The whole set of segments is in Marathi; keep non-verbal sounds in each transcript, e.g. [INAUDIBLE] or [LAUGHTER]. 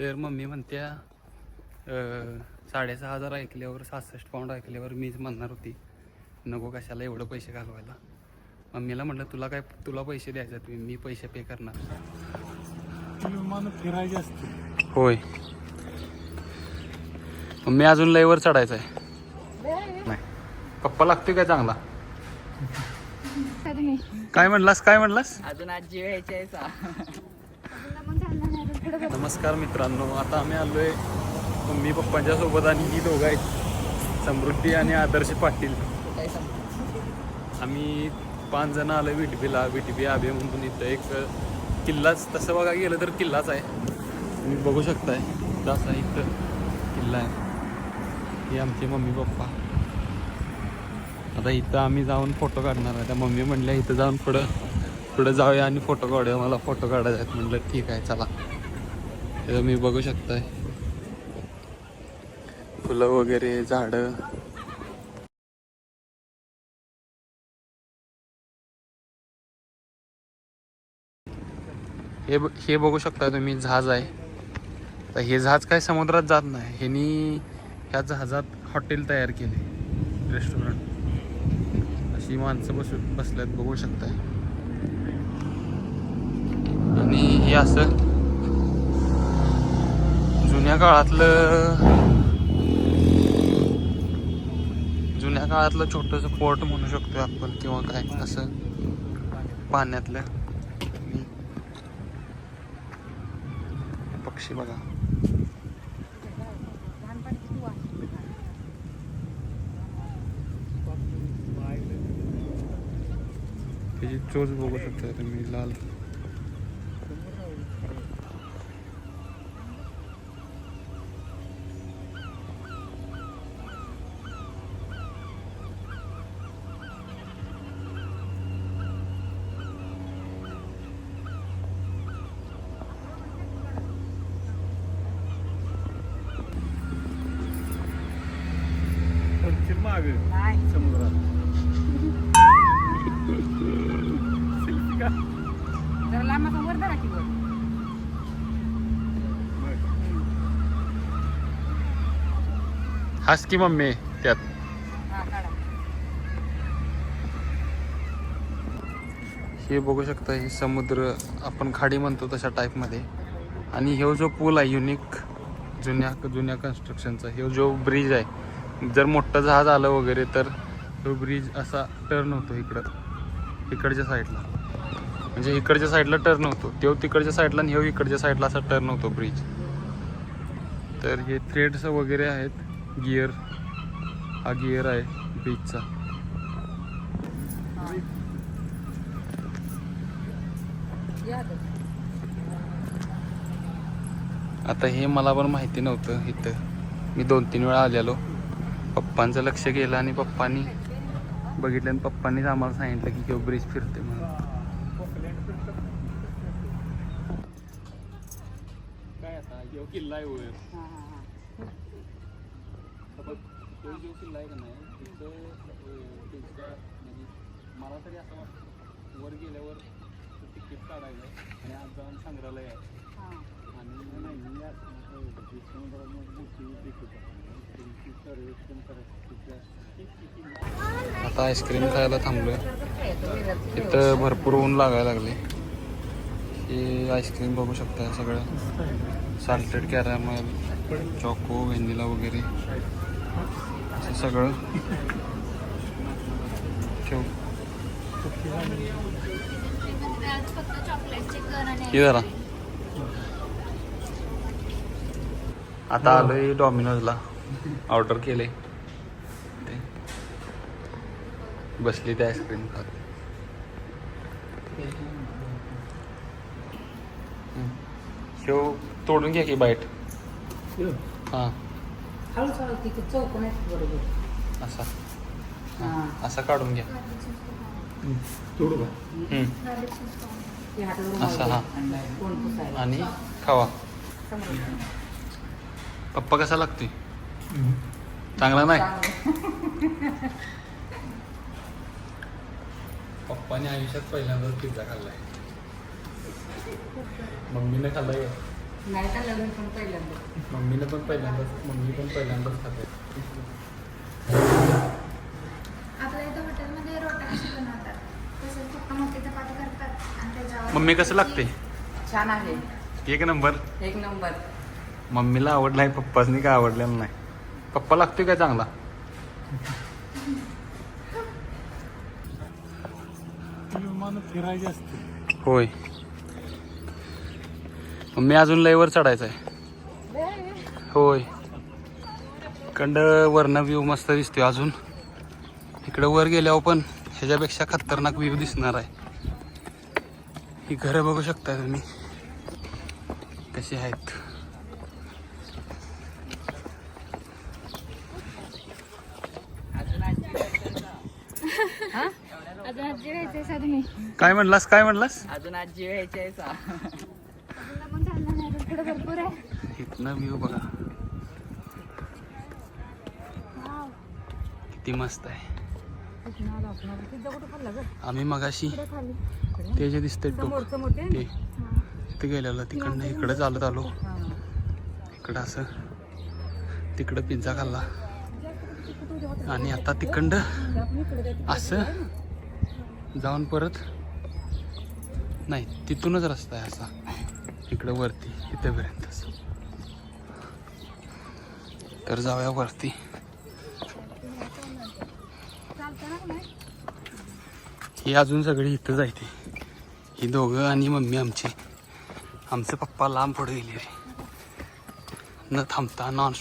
तर मम्मी म्हणत्या साडेसहा हजार ऐकल्यावर सहासष्ट पाऊंड ऐकल्यावर मीच म्हणणार होती नको कशाला एवढं पैसे घालवायला. मम्मीला म्हटलं तुला काय तुला पैसे द्यायचे तुम्ही मी पैसे पे करणार. फिरायचे असते होय. मम्मी अजून लयवर चढायचं आहे. नाही. पप्पा लागतोय काय चांगला? काय म्हणलास काय म्हणलास? अजून आज सा. नमस्कार मित्रांनो आता आम्ही आलोय मम्मी पप्पांच्या सोबत आणि ही दोघं आहेत समृद्धी आणि आदर्श पाटील. आम्ही पाच जण आलो विटबीला विटबी आभे म्हणून इथं एक किल्लाच तसं बघा गेलं तर किल्लाच आहे. तुम्ही बघू शकताय तसा इथं किल्ला आहे. ही आमचे मम्मी पप्पा. आता इथं आम्ही जाऊन फोटो काढणार आहे. त्या मम्मी म्हणल्या इथं जाऊन पुढं पुढं जाऊया आणि फोटो काढूया मला फोटो काढायचा आहेत. म्हटलं ठीक आहे चला. हे तुम्ही बघू शकताय. फुलं वगैरे झाडं. हे हे बघू शकता तुम्ही जहाज आहे. तर हे जहाज काय समुद्रात जात नाही. ह्यानी ह्या जहाजात हॉटेल तयार केले रेस्टॉरंट. अशी माणसं बसू बसल्यात बघू शकताय. आणि हे असं जुन्या काळातलं जुन्या काळातलं छोटंसं पोर्ट म्हणू शकतो आपण किंवा काय असं पाण्यातलं. पक्षी बघा. त्याची चोच बघू शकता तुम्ही लाल. माग नाही. समुद्रात जरा लांब असं वर धरा की वर. हाच की मम्मी त्यात हा, काढा. हे बघू शकता हे समुद्र आपण खाडी म्हणतो तशा टाईपमध्ये आणि हे जो पूल आहे युनिक जुन्या जुन्या कन्स्ट्रक्शनचा हे जो ब्रिज आहे जर मोठं जहाज आलं वगैरे तर तो ब्रिज असा टर्न होतो इकडं. इकडच्या साईडला म्हणजे इकडच्या साईडला टर्न होतो. तो तिकडच्या साईडला आणि हे इकडच्या साईडला असा टर्न होतो ब्रिज तर हे थ्रेड्स वगैरे आहेत. गिअर हा गिअर आहे ब्रिजचा आता हे मला पण माहिती नव्हतं इथं. मी दोन तीन वेळा आलेलो. पप्पांचं लक्ष गेलं आणि पप्पांनी बघितलं आणि पप्पांनीच आम्हाला सांगितलं की किंवा ब्रिज फिरते म्हणून. किल्ला आहे. तो जो किल्ला आहे का नाही तिथं म्हणजे मला तरी असं वाटतं वर गेल्यावर तिकीट काढायचं आणि आज जाऊन संग्रहालय आहे. हा. आणि नाही तिकीट आहे. त्यांची सर्वेक्षण करायचं आता आईस्क्रीम खायला थांबलोय. इथं भरपूर ऊन लागायला लागले हे आईस्क्रीम बघू शकता सगळं. साल्टेड कॅरामल चॉको व्हॅनिला वगैरे. असं सगळं. ठेव. हे जरा. आता आलोय डॉमिनोजला ऑर्डर केले. ते बसली ते आईस्क्रीम खात. शेव तोडून घ्या की बाईट हां. तिथे चौकोन बरोबर? असा. हा. असा काढून घ्या तोडू का? असं, हा. आणि कोण पुसायला. आणि खावा. पप्पा कसा लागतोय? चांगला नाही. [LAUGHS] पप्पाने आयुष्यात पहिल्यांदाच पिझ्झा खाल्लाय. मम्मीने खाल्लाय. नाही का लग्न पण पहिल्यांदा. मम्मीनं पण पहिल्यांदाच मम्मी पण पहिल्यांदाच खाते. आपल्या इथं हॉटेलमध्ये रोट्या कशी बनवतात? तसंच फक्त मोठी चपाती करतात आणि त्याच्यावर मम्मी कसं लागते? छान आहे. एक नंबर. एक नंबर. मम्मीला आवडला आहे पप्पासनी काय आवडलेलं नाही? पप्पा लागतोय काय चांगला? विमान फिरायची असते. होय. मम्मी अजून लयवर चढायचं आहे. होय. कंड वरनं व्ह्यू मस्त दिसतोय अजून. इकडं वर गेल्यावर पण ह्याच्यापेक्षा खतरनाक व्ह्यू दिसणार आहे. ही घरं बघू शकता तुम्ही. कशी आहेत अजून आजी व्हायचंय सा तुम्ही काय म्हणलास काय म्हणलास? अजून आजी व्हायची आहे सा. अजून पण झालं नाही अजून पुढे भरपूर आहे. इथनं व्ह्यू बघा. किती मस्त आहे. आम्ही मगाशी ते जे दिसतंय टोक समोर समोर ते. ते तिथे गेलेलं तिकडनं इकडं चालत आलो. इकडं असं. तिकडं पिझ्झा खाल्ला. आणि आता तिकडं असं. जाऊन परत. नाही तिथूनच रस्ता आहे असा. इकडं वरती इथेपर्यंत असं. तर जाऊया वरती. ही अजून सगळी इथं जायते ही दोघं आणि मम्मी आमची. आमचे पप्पा लांब पुढे गेले न थांबता नॉन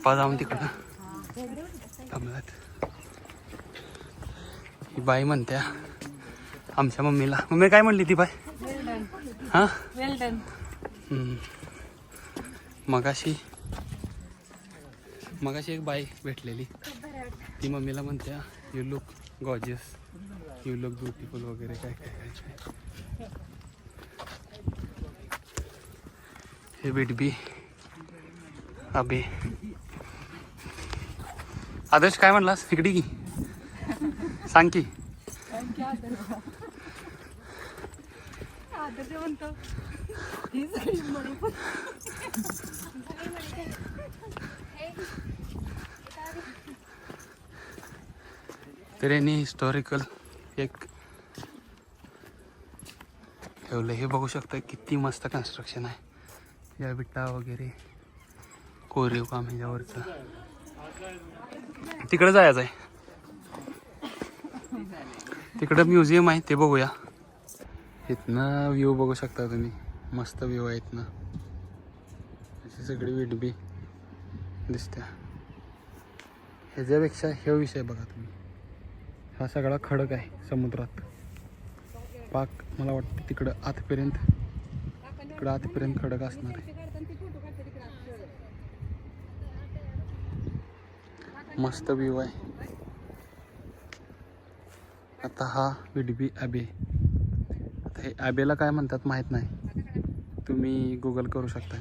पप्पा जाऊन तिकडं. थांबलात. ही बाई म्हणत्या आमच्या मम्मीला. मम्मी काय म्हणली ती बाई? हां? वेल डन हम्म. मगाशी मगाशी एक बाई भेटलेली. ती मम्मीला म्हणत्या you look gorgeous you look beautiful वगैरे काय काय काय काय. हे बिडबी अबे आदर्श काय म्हणलास? इकडे की? सांग की. तर यांनी हिस्टॉरिकल एक ठेवलं. हे बघू शकता किती मस्त कन्स्ट्रक्शन आहे. या विटा वगैरे कोरीव काम ह्याच्यावरचं तिकडं जायचं आहे तिकडं म्युझियम आहे ते बघूया. इथनं व्ह्यू बघू शकता तुम्ही. मस्त व्ह्यू आहे इथनं. अशी सगळी विडबी दिसत्या. ह्याच्यापेक्षा हे विषय बघा तुम्ही. हा सगळा खडक आहे समुद्रात. पाक मला वाटतं तिकडं आतपर्यंत तिकडं आतपर्यंत खडक असणार आहे. मस्त व्ह्यू आहे. आता हा विडबी ॲबे आता हे ॲबेला काय म्हणतात माहीत नाही. तुम्ही गुगल करू शकता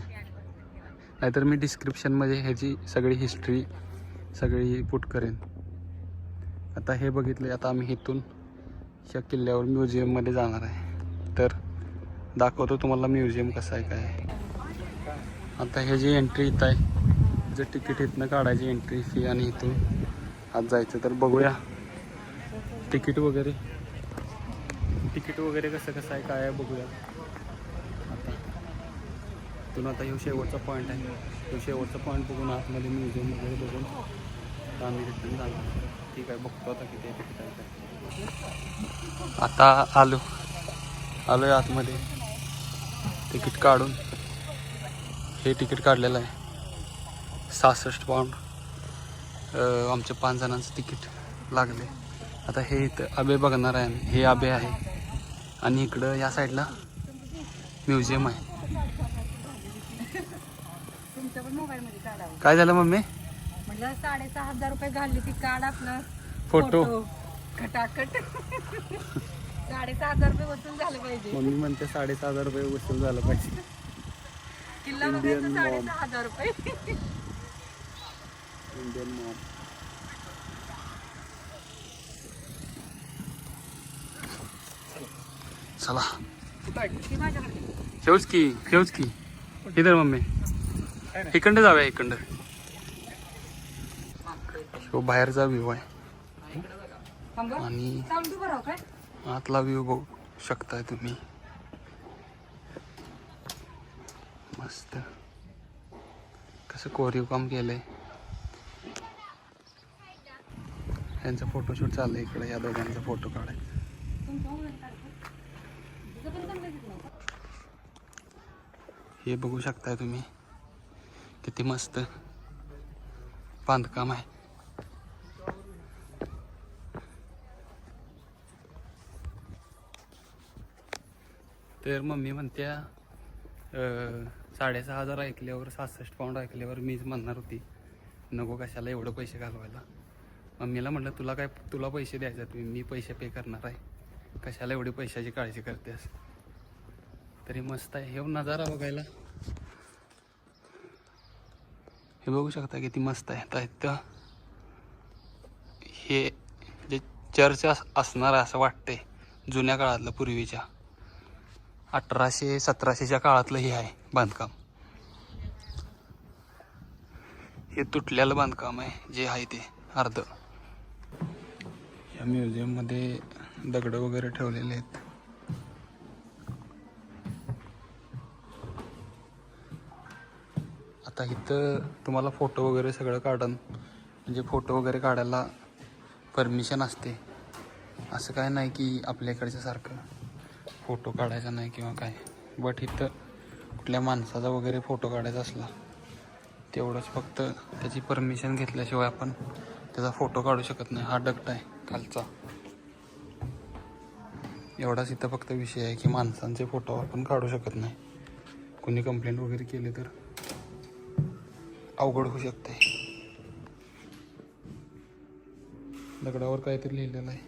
नाहीतर मी डिस्क्रिप्शनमध्ये ह्याची सगळी हिस्ट्री सगळी पुट करेन. आता हे बघितले आता आम्ही इथून या किल्ल्यावर म्युझियममध्ये जाणार आहे. तर दाखवतो तुम्हाला म्युझियम कसं आहे काय आता हे जी एंट्री इथं आहे जर तिकीट इथनं काढायची एंट्री फी आणि इथून आत जायचं तर बघूया. तिकीट वगैरे. तिकीट वगैरे कसं कसं आहे काय आहे बघूया. आता. इथून आता हे शेवटचा पॉईंट आहे. तो शेवटचा पॉईंट बघून आतमध्ये म्युझियम वगैरे बघून आम्ही रिटर्न झालो. ठीक आहे बघतो आता किती तिकीट आहे आता आलो. आलो आहे आतमध्ये. तिकीट काढून. हे तिकीट काढलेलं आहे. सहासष्ट पाऊंड अं, आमच्या पाच जणांचं तिकीट लागले. आता हे इथं आबे बघणार आहे आम्ही. हे आबे आहे. आणि इकडं या साईडला म्युझियम आहे. काढावं काय झालं मम्मी? म्हटलं साडेसहा हजार रुपये घालली ती काढ आपलं. फोटो. खटाखट. साडेसहा हजार रुपये वसूल झालं पाहिजे. मम्मी म्हणते साडेसहा हजार रुपये वसूल झालं पाहिजे. किल्ला बघायचं. साडेसहा हजार रुपये. इंडियन मॉम चला. ठेवच की ठेवच की इधर मम्मी. इकडं जाऊया इकडं तो बाहेरचा व्ह्यू आहे. आणि आतला व्ह्यू बघू शकताय तुम्ही. मस्त. कसं कोरीव काम केलंय. त्यांचं फोटोशूट चाललंय इकडे या दोघांचा फोटो काढायचा. हे बघू शकताय तुम्ही. किती मस्त बांधकाम आहे. तर मम्मी म्हणत्या साडेसहा हजार ऐकल्यावर सहासष्ट पाऊंड ऐकल्यावर मीच म्हणणार होती नको कशाला एवढं पैसे घालवायला. मम्मीला म्हटलं तुला काय तुला पैसे द्यायचे तुम्ही मी पैसे पे करणार आहे. कशाला एवढी पैशाची काळजी करतेस? तरी मस्त आहे. हे नजारा बघायला. हे बघू शकता किती मस्त आहे. तर इथं हे जे चर्च अस- असणार आहे असं वाटतंय जुन्या काळातलं पूर्वीच्या. अठराशे सतराशेच्या काळातलं हे आहे बांधकाम. हे तुटलेलं बांधकाम आहे जे आहे ते अर्ध. या म्युझियममध्ये दगड वगैरे ठेवलेले आहेत. आता इथं तुम्हाला फोटो वगैरे सगळं काढून म्हणजे फोटो वगैरे काढायला परमिशन असते. असं काय नाही की आपल्या इकडच्या सारखं फोटो काढायचा नाही किंवा काय. बट इथं कुठल्या माणसाचा वगैरे फोटो काढायचा असला तेवढंच फक्त त्याची परमिशन घेतल्याशिवाय आपण त्याचा फोटो काढू शकत नाही. हा डगट आहे. खालचा. एवढाच इथं फक्त विषय आहे की माणसांचे फोटो आपण काढू शकत नाही. कोणी कंप्लेंट वगैरे केली तर अवघड होऊ शकते दगडावर काहीतरी लिहिलेलं आहे.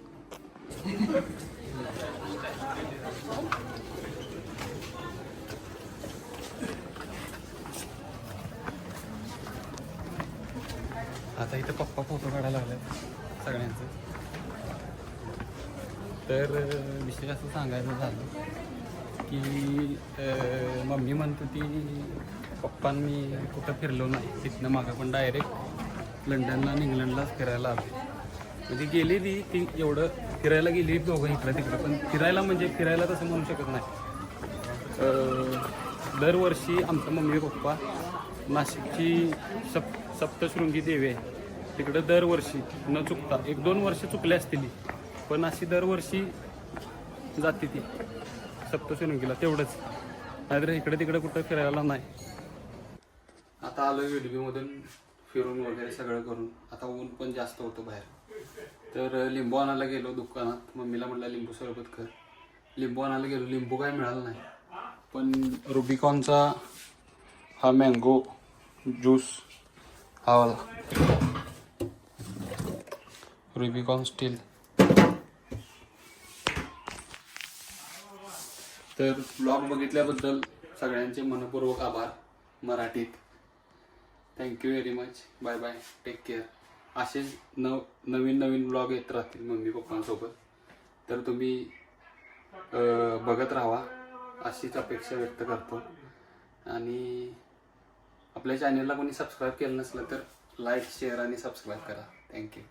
आता इथं पप्पा फोटो काढायला लागले सगळ्यांचं. तर विशेष विषय असं सांगायचं झालं की मम्मी म्हणतो ती पप्पांनी कुठं फिरलो नाही. तिथनं मागं पण डायरेक्ट लंडनला आणि इंग्लंडलाच फिरायला आले. म्हणजे गेली ती ती एवढं फिरायला गेली दोघं इकडं तिकडं पण फिरायला म्हणजे फिरायला तसं म्हणू शकत नाही. दरवर्षी आमचा मम्मी पप्पा नाशिकची सप सप्तशृंगी देवी आहे. तिकडं दरवर्षी न चुकता एक दोन वर्ष चुकले असतील पण अशी दरवर्षी जाते ती. सप्तशृंगीला तेवढंच. नाहीतर इकडे तिकडे कुठं फिरायला नाही. आता आलो विडबीमधून फिरून वगैरे सगळं करून. आता ऊन पण जास्त होतं बाहेर. तर लिंबू आणायला गेलो दुकानात. मम्मीला म्हटलं लिंबू सरबत कर. लिंबू आणायला गेलो. लिंबू काय मिळालं नाही. पण रुबिकॉनचा हा मँगो ज्यूस हा वाला. रुबिकॉन स्टील तर ब्लॉग बघितल्याबद्दल सगळ्यांचे मनपूर्वक आभार मराठीत. Thank you very much bye bye take care असेच नव नवीन नवीन ब्लॉग येत राहतील मम्मी पप्पांसोबत. तर तुम्ही बघत राहा. अशीच अपेक्षा व्यक्त करतो. आणि आपल्या चॅनलला कोणी सबस्क्राईब केलं नसलं तर लाईक शेअर आणि सबस्क्राईब करा. Thank you